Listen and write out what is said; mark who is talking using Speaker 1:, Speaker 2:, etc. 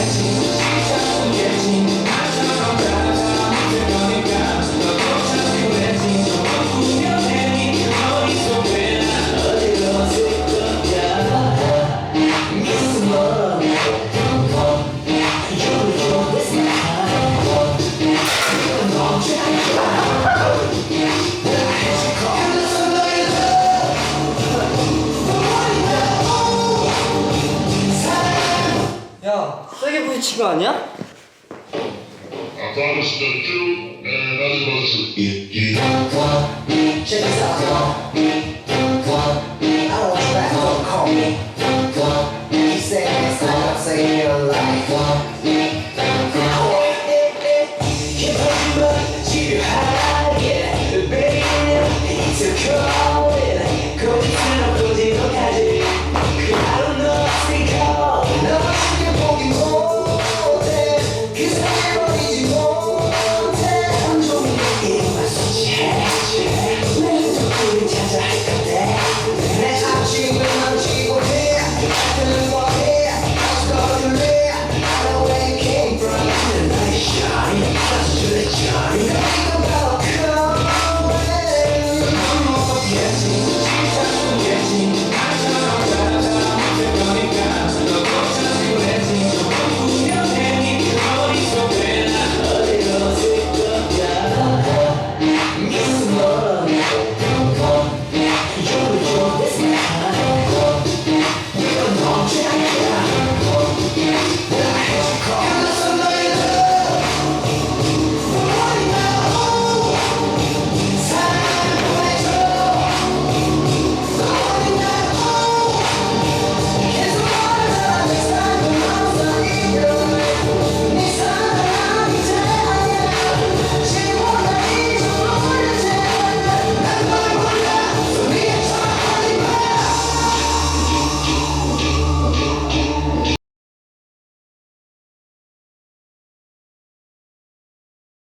Speaker 1: Getting 야, 세게 부딪힌 거 아니야?
Speaker 2: Call me. He said this, I'm saying real life.